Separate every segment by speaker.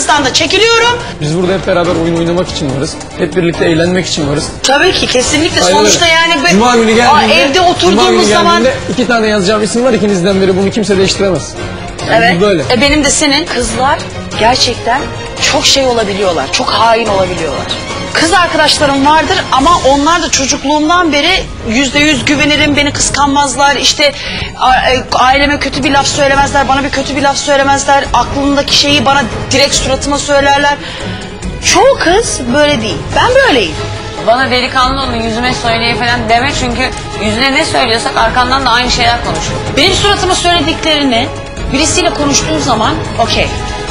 Speaker 1: aranızdan da çekiliyorum.
Speaker 2: Biz burada hep beraber oyun oynamak için varız. Hep birlikte eğlenmek için varız.
Speaker 1: Tabii ki kesinlikle
Speaker 2: Aynen
Speaker 1: sonuçta yani be-
Speaker 2: Cuma günü
Speaker 1: Aa,
Speaker 2: geldiğinde,
Speaker 1: evde
Speaker 2: Cuma
Speaker 1: oturduğumuz
Speaker 2: günü
Speaker 1: zaman
Speaker 2: geldiğinde iki tane yazacağım isim var ikinizden biri bunu kimse değiştiremez. Yani
Speaker 1: Evet.
Speaker 2: bu böyle.
Speaker 1: E benim de senin kızlar gerçekten çok şey olabiliyorlar. Çok hain olabiliyorlar. Kız arkadaşlarım vardır ama onlar da çocukluğumdan beri yüzde yüz güvenirim, beni kıskanmazlar. İşte e, aileme kötü bir laf söylemezler, bana bir kötü bir laf söylemezler. Aklındaki şeyi bana direkt suratıma söylerler. Çoğu kız böyle değil. Ben böyleyim.
Speaker 3: Bana delikanlı olun yüzüme söyleye falan deme çünkü yüzüne ne söylüyorsak arkandan da aynı şeyler konuşur.
Speaker 1: Benim suratıma söylediklerini birisiyle konuştuğun zaman okey.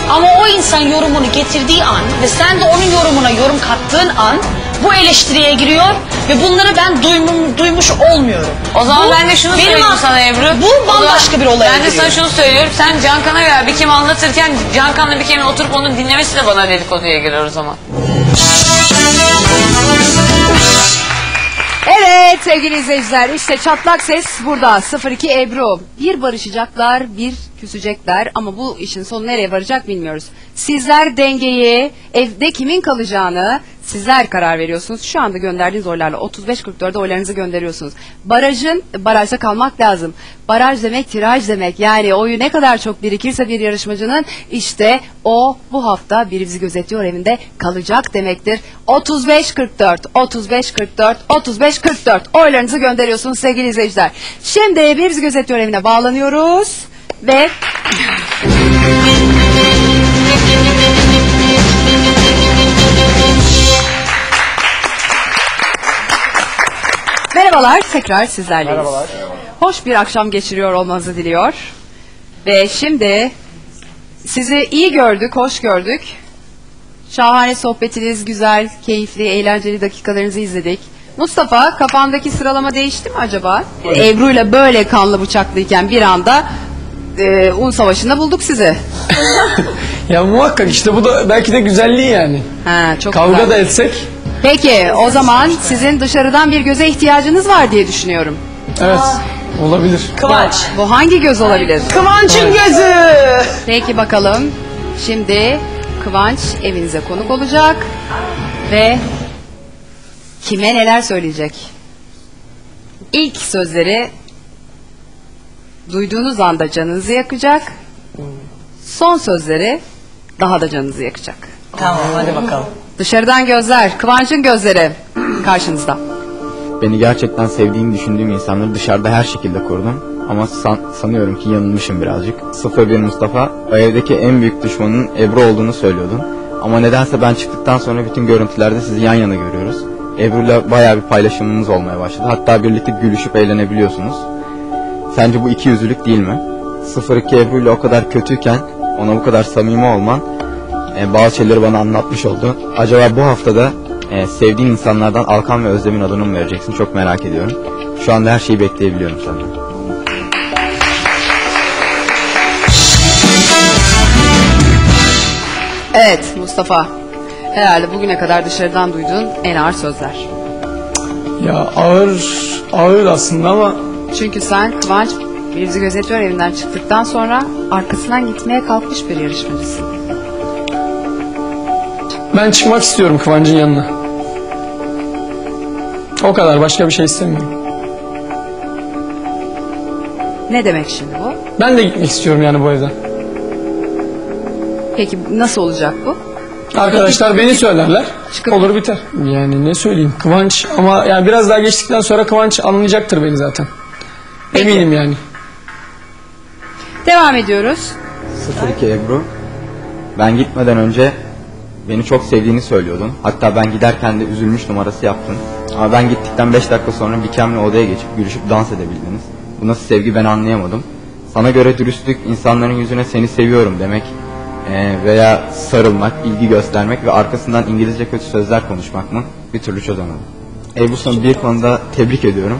Speaker 1: Ama o insan yorumunu getirdiği an ve sen de onun yorumuna yorum kattığın an bu eleştiriye giriyor ve bunları ben duymum, duymuş olmuyorum.
Speaker 3: O zaman
Speaker 1: Bu
Speaker 3: ben de şunu söyleyeyim
Speaker 1: ak-
Speaker 3: sana Ebru.
Speaker 1: Bu
Speaker 3: zaman
Speaker 1: bambaşka bir olaya
Speaker 3: Ben de sana şunu söylüyorum. Sen Cankan'a veya bir kim anlatırken Cankan'la bir kimin oturup onun dinlemesi de bana dedikoduya girer o zaman.
Speaker 4: Evet sevgili izleyiciler işte çatlak ses burada 02 Ebru. Bir barışacaklar bir küsecekler ama bu işin sonu nereye varacak bilmiyoruz. Sizler dengeyi evde kimin kalacağını sizler karar veriyorsunuz. Şu anda gönderdiğiniz oylarla 35-44'e oylarınızı gönderiyorsunuz. Barajın barajda kalmak lazım. Baraj demek tiraj demek yani oyu ne kadar çok birikirse bir yarışmacının işte o bu hafta bir bizi gözetiyor evinde kalacak demektir. 35-44, 35-44, 35-44 oylarınızı gönderiyorsunuz sevgili izleyiciler. Şimdi bir bizi gözetiyor evine bağlanıyoruz ve Merhabalar tekrar sizlerleyiz. Merhabalar. Hoş bir akşam geçiriyor olmanızı diliyor. Ve şimdi sizi iyi gördük, hoş gördük. Şahane sohbetiniz, güzel, keyifli, eğlenceli dakikalarınızı izledik. Mustafa kafandaki sıralama değişti mi acaba? Ebru ile böyle kanlı bıçaklıyken bir anda e, un savaşında bulduk sizi.
Speaker 2: Ya muhakkak işte bu da belki de güzelliği yani.
Speaker 4: Ha, çok
Speaker 2: Kavga
Speaker 4: güzel.
Speaker 2: da etsek.
Speaker 4: Peki o zaman sizin dışarıdan bir göze ihtiyacınız var diye düşünüyorum.
Speaker 2: Evet. Olabilir.
Speaker 1: Kıvanç.
Speaker 4: Bu hangi göz olabilir?
Speaker 1: Kıvanç'ın gözü.
Speaker 4: Peki bakalım. Şimdi Kıvanç evinize konuk olacak ve kime neler söyleyecek? İlk sözleri duyduğunuz anda canınızı yakacak. Son sözleri daha da canınızı yakacak.
Speaker 1: Tamam hadi bakalım.
Speaker 4: Dışarıdan gözler, Kıvanç'ın gözleri karşınızda.
Speaker 5: Beni gerçekten sevdiğini düşündüğüm insanları dışarıda her şekilde korudum. Ama san- sanıyorum ki yanılmışım birazcık. 01 Mustafa, o evdeki en büyük düşmanın Ebru olduğunu söylüyordun. Ama nedense ben çıktıktan sonra bütün görüntülerde sizi yan yana görüyoruz. Ebru'yla bayağı bir paylaşımımız olmaya başladı. Hatta birlikte gülüşüp eğlenebiliyorsunuz. Sence bu iki yüzlülük değil mi? 02 Ebru ile o kadar kötüyken ona bu kadar samimi olman e, bazı şeyleri bana anlatmış oldu. Acaba bu haftada e, sevdiğin insanlardan Alkan ve Özlem'in adını mı vereceksin? Çok merak ediyorum. Şu anda her şeyi bekleyebiliyorum senden.
Speaker 4: Evet Mustafa. Herhalde bugüne kadar dışarıdan duyduğun en ağır sözler.
Speaker 2: Ya ağır ağır aslında ama
Speaker 4: Çünkü sen Kıvanç Bizi Gözetiyor evinden çıktıktan sonra arkasından gitmeye kalkmış bir yarışmacısın.
Speaker 2: Ben çıkmak istiyorum Kıvancın yanına. O kadar başka bir şey istemiyorum.
Speaker 4: Ne demek şimdi bu?
Speaker 2: Ben de gitmek istiyorum yani bu evden.
Speaker 4: Peki nasıl olacak bu?
Speaker 2: Arkadaşlar beni söylerler.
Speaker 4: Çıkıp-
Speaker 2: Olur biter. Yani ne söyleyeyim Kıvanç ama yani biraz daha geçtikten sonra Kıvanç anlayacaktır beni zaten.
Speaker 4: Peki.
Speaker 2: Eminim yani.
Speaker 4: Devam ediyoruz.
Speaker 5: 02 Ebru, ben gitmeden önce beni çok sevdiğini söylüyordun. Hatta ben giderken de üzülmüş numarası yaptın. Ama ben gittikten 5 dakika sonra Bikem'le odaya geçip gülüşüp dans edebildiniz. Bu nasıl sevgi ben anlayamadım. Sana göre dürüstlük insanların yüzüne seni seviyorum demek eee, veya sarılmak, ilgi göstermek ve arkasından İngilizce kötü sözler konuşmak mı? Bir türlü çözemedim. Ebru sana bir konuda tebrik ediyorum.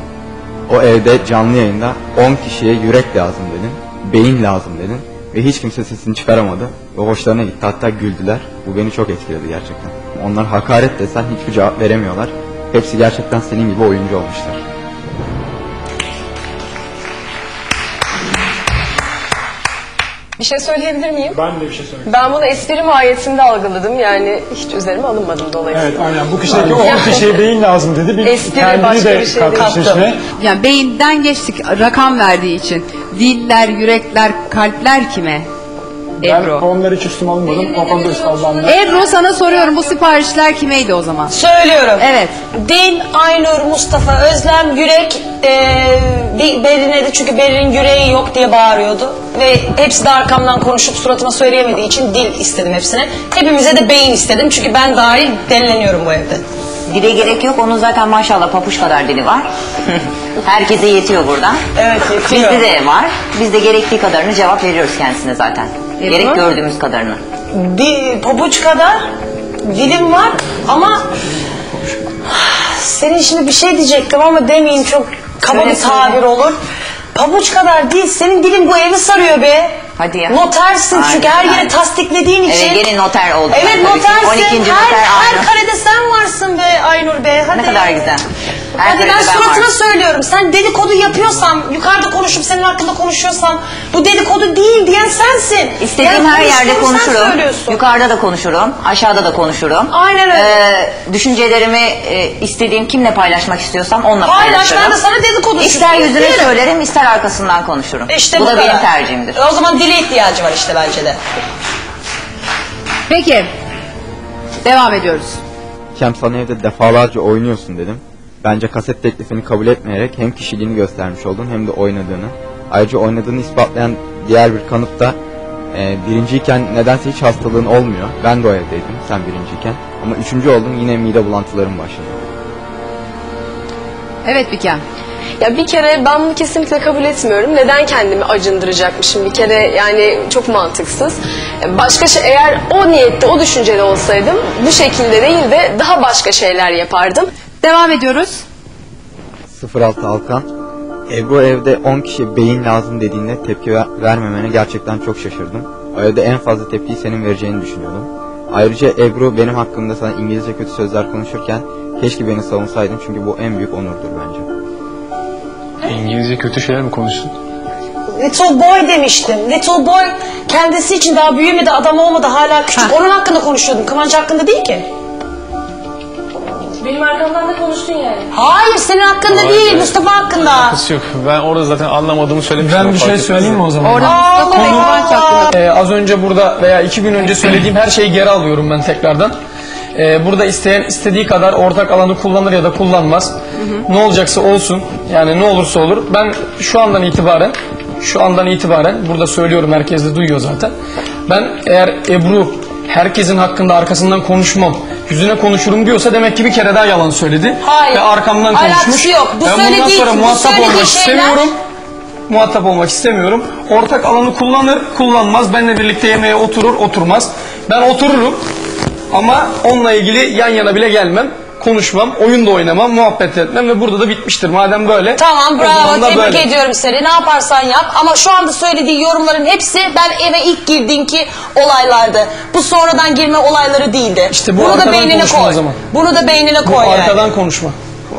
Speaker 5: O evde canlı yayında 10 kişiye yürek lazım dedin, beyin lazım dedin ve hiç kimse sesini çıkaramadı ve hoşlarına gitti hatta güldüler. Bu beni çok etkiledi gerçekten. Onlar hakaret desen hiçbir cevap veremiyorlar. Hepsi gerçekten senin gibi oyuncu olmuşlar.
Speaker 6: Bir şey söyleyebilir miyim?
Speaker 2: Ben de bir şey söyleyeyim.
Speaker 6: Ben bunu espri mahiyetinde algıladım. Yani hiç üzerime alınmadım dolayısıyla.
Speaker 7: Evet aynen bu kişideki o kişiye beyin lazım dedi. Bir
Speaker 6: Espri
Speaker 7: kendini
Speaker 6: başka
Speaker 7: de
Speaker 6: bir şey değil.
Speaker 7: içine.
Speaker 4: Yani beyinden geçtik rakam verdiği için. Diller, yürekler, kalpler kime?
Speaker 7: Ben
Speaker 4: Ebru.
Speaker 7: onları hiç üstüme almadım. O konuda üstadlarımdan.
Speaker 4: Ebru sana soruyorum bu siparişler kimeydi o zaman?
Speaker 1: Söylüyorum.
Speaker 4: Evet.
Speaker 1: Dil, Aynur, Mustafa, Özlem, Yürek, eee bir Berin'e de çünkü Berin'in yüreği yok diye bağırıyordu. Ve hepsi de arkamdan konuşup suratıma söyleyemediği için dil istedim hepsine. Hepimize de beyin istedim çünkü ben dahil denleniyorum bu evde.
Speaker 8: Dile gerek yok. Onun zaten maşallah papuç kadar dili var. Herkese yetiyor burada.
Speaker 1: Evet yetiyor.
Speaker 8: Bizde de var. Biz de gerektiği kadarını cevap veriyoruz kendisine zaten.
Speaker 4: Ebru?
Speaker 8: Gerek gördüğümüz kadarını.
Speaker 1: Di, pabuç kadar dilim var ama senin şimdi bir şey diyecektim ama demeyeyim çok kaba
Speaker 8: Söyle,
Speaker 1: bir tabir
Speaker 8: söyle.
Speaker 1: olur. Pabuç kadar değil senin dilin bu evi sarıyor be.
Speaker 8: Hadi ya.
Speaker 1: Notersin çünkü her yeri tasdiklediğin için.
Speaker 8: Evet gelin noter oldu.
Speaker 1: Evet
Speaker 8: ki.
Speaker 1: notersin.
Speaker 8: 12.
Speaker 1: her,
Speaker 8: noter
Speaker 1: her
Speaker 8: Aynur.
Speaker 1: karede sen varsın be Aynur be. Hadi.
Speaker 8: Ne kadar güzel. Her
Speaker 1: Hadi ben
Speaker 8: ben
Speaker 1: suratına
Speaker 8: varım.
Speaker 1: söylüyorum. Sen dedikodu yapıyorsam, yukarıda konuşup senin hakkında konuşuyorsam bu dedikodu değil diyen sensin.
Speaker 8: İstediğim
Speaker 1: Yani
Speaker 8: her yerde konuşurum. Yukarıda da konuşurum. Aşağıda da konuşurum.
Speaker 1: Aynen öyle.
Speaker 8: Ee, düşüncelerimi e, istediğim kimle paylaşmak istiyorsam onunla
Speaker 1: Paylaş,
Speaker 8: paylaşırım.
Speaker 1: ben de sana dedikodu
Speaker 8: İster yüzüne söylerim, ister arkasından konuşurum.
Speaker 1: İşte
Speaker 8: bu, da
Speaker 1: kadar.
Speaker 8: benim tercihimdir.
Speaker 1: O zaman dile ihtiyacı var işte bence de.
Speaker 4: Peki. Devam ediyoruz.
Speaker 5: Kem sana evde defalarca oynuyorsun dedim. Bence kaset teklifini kabul etmeyerek hem kişiliğini göstermiş oldun hem de oynadığını. Ayrıca oynadığını ispatlayan diğer bir kanıt da e, birinciyken nedense hiç hastalığın olmuyor. Ben de o evdeydim sen birinciyken. Ama üçüncü oldun yine mide bulantıların başladı.
Speaker 4: Evet Bikem.
Speaker 6: Ya bir kere ben bunu kesinlikle kabul etmiyorum. Neden kendimi acındıracakmışım bir kere yani çok mantıksız. Başka şey eğer o niyette o düşüncede olsaydım bu şekilde değil de daha başka şeyler yapardım.
Speaker 4: Devam ediyoruz.
Speaker 5: 06 Alkan Ebru evde 10 kişi beyin lazım dediğinde tepki ver- vermemene gerçekten çok şaşırdım. O evde en fazla tepkiyi senin vereceğini düşünüyordum. Ayrıca Ebru benim hakkımda sana İngilizce kötü sözler konuşurken keşke beni savunsaydın çünkü bu en büyük onurdur bence.
Speaker 9: İngilizce kötü şeyler mi konuştun?
Speaker 1: Little boy demiştim. Little boy kendisi için daha büyümedi, adam olmadı, hala küçük. Onun hakkında konuşuyordum. Kıvanç hakkında değil ki.
Speaker 6: Benim arkamdan da konuştun yani.
Speaker 1: Hayır, senin hakkında
Speaker 9: Hayır.
Speaker 1: değil, Mustafa hakkında.
Speaker 9: Alakası yok. Ben orada zaten anlamadığımı söylemiştim.
Speaker 2: Ben bir şey söyleyeyim mi o zaman?
Speaker 4: Orada Mustafa. Kıvanç hakkında.
Speaker 2: Ee, az önce burada veya iki gün önce söylediğim her şeyi geri alıyorum ben tekrardan. Ee, burada isteyen istediği kadar ortak alanı kullanır ya da kullanmaz. Ne olacaksa olsun. Yani ne olursa olur. Ben şu andan itibaren şu andan itibaren burada söylüyorum herkes de duyuyor zaten. Ben eğer Ebru herkesin hakkında arkasından konuşmam, yüzüne konuşurum diyorsa demek ki bir kere daha yalan söyledi.
Speaker 1: Hayır.
Speaker 2: Ve arkamdan
Speaker 1: Alakası
Speaker 2: konuşmuş.
Speaker 1: yok. Bu
Speaker 2: ben bundan
Speaker 1: söylediği-
Speaker 2: sonra
Speaker 1: bu
Speaker 2: muhatap
Speaker 1: söylediği
Speaker 2: olmak
Speaker 1: şeyler-
Speaker 2: istemiyorum muhatap olmak istemiyorum. Ortak alanı kullanır, kullanmaz. Benle birlikte yemeğe oturur, oturmaz. Ben otururum ama onunla ilgili yan yana bile gelmem. Konuşmam, oyun da oynamam, muhabbet etmem ve burada da bitmiştir. Madem böyle.
Speaker 1: Tamam
Speaker 2: o zaman
Speaker 1: bravo
Speaker 2: da
Speaker 1: tebrik
Speaker 2: böyle.
Speaker 1: ediyorum seni ne yaparsan yap ama şu anda söylediği yorumların hepsi ben eve ilk girdiğinki olaylardı. Bu sonradan girme olayları değildi.
Speaker 2: İşte bu
Speaker 1: Bunu da
Speaker 2: arkadan
Speaker 1: beynine
Speaker 2: konuşma
Speaker 1: koy.
Speaker 2: zaman.
Speaker 1: Bunu da beynine
Speaker 2: Bu
Speaker 1: koy yani.
Speaker 2: arkadan konuşma.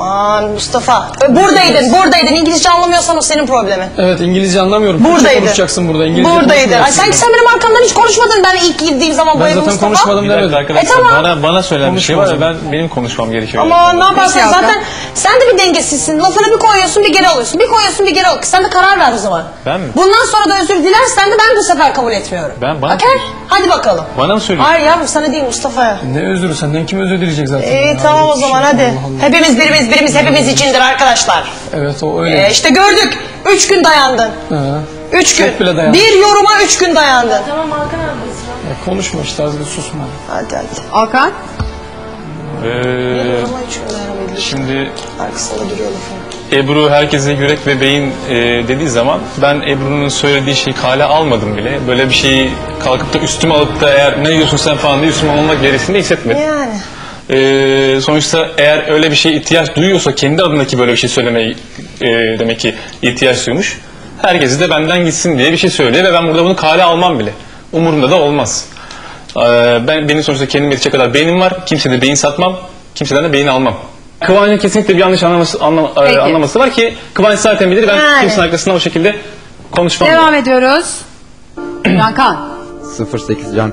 Speaker 1: Aman Mustafa. Buradaydın buradaydın İngilizce anlamıyorsan o senin problemin.
Speaker 2: Evet İngilizce anlamıyorum. Türkçe
Speaker 1: Buradaydı.
Speaker 2: konuşacaksın burada. İngilizce
Speaker 1: Buradaydı. Ay
Speaker 2: konuşmayacaksın.
Speaker 1: sanki sen benim arkamdan hiç konuşmadın ben ilk girdiğim zaman bu
Speaker 2: Ben
Speaker 1: eve
Speaker 2: zaten
Speaker 1: Mustafa.
Speaker 2: konuşmadım
Speaker 9: Bir dakika
Speaker 2: demedim.
Speaker 9: arkadaşlar.
Speaker 1: E, tamam.
Speaker 9: Bana, bana söylenen bir şey var ya ben, benim konuşmam gerekiyor.
Speaker 1: Ama ne
Speaker 4: Peki Hakan.
Speaker 1: zaten sen de bir dengesizsin. Lafını bir koyuyorsun bir geri alıyorsun. Bir koyuyorsun bir geri alıyorsun. Sen de karar ver o zaman.
Speaker 9: Ben mi?
Speaker 1: Bundan sonra da özür dilersen de ben bu sefer kabul etmiyorum.
Speaker 9: Ben- bana-
Speaker 1: Okey? Hadi bakalım.
Speaker 9: Bana mı söylüyorsun?
Speaker 1: Hayır yavrum sana değil Mustafa'ya.
Speaker 2: Ne özürü senden kim özür dileyecek zaten?
Speaker 1: İyi
Speaker 2: Ya,
Speaker 1: tamam o
Speaker 2: bir
Speaker 1: zaman hadi.
Speaker 2: Allah Allah.
Speaker 1: Hepimiz birimiz birimiz hepimiz içindir arkadaşlar.
Speaker 2: Evet o öyle.
Speaker 1: Ee, işte gördük. Üç gün dayandın.
Speaker 2: Ha.
Speaker 1: Üç gün.
Speaker 2: Çok bile dayandın.
Speaker 1: Bir yoruma üç gün dayandın.
Speaker 2: Ya konuşma işte az bir susma.
Speaker 1: Hadi hadi.
Speaker 4: Alkan.
Speaker 9: Ee,
Speaker 1: Yoruma üç gün dayanabildin.
Speaker 9: şimdi
Speaker 1: Arkasında duruyor lafın.
Speaker 9: Ebru herkese yürek ve beyin e, dediği zaman ben Ebru'nun söylediği şeyi kale almadım bile. Böyle bir şeyi kalkıp da üstüme alıp da eğer ne diyorsun sen falan diye üstüme alınmak gereksinde hissetmedim.
Speaker 1: Yani.
Speaker 9: Ee, sonuçta eğer öyle bir şeye ihtiyaç duyuyorsa kendi adındaki böyle bir şey söylemeye e, demek ki ihtiyaç duymuş. Herkesi de benden gitsin diye bir şey söylüyor ve ben burada bunu kale almam bile. Umurumda da olmaz. Ee, ben benim sonuçta kendim yetecek kadar beynim var. Kimse de beyin satmam. Kimseden de beyin almam. Kıvanç'ın kesinlikle bir yanlış anlaması, anlam- e,
Speaker 4: Peki.
Speaker 9: anlaması var ki Kıvanç zaten bilir. Ben
Speaker 1: Yani.
Speaker 9: kimsenin arkasından o şekilde konuşmam.
Speaker 4: Devam ediyoruz. Cankan.
Speaker 5: 08 Can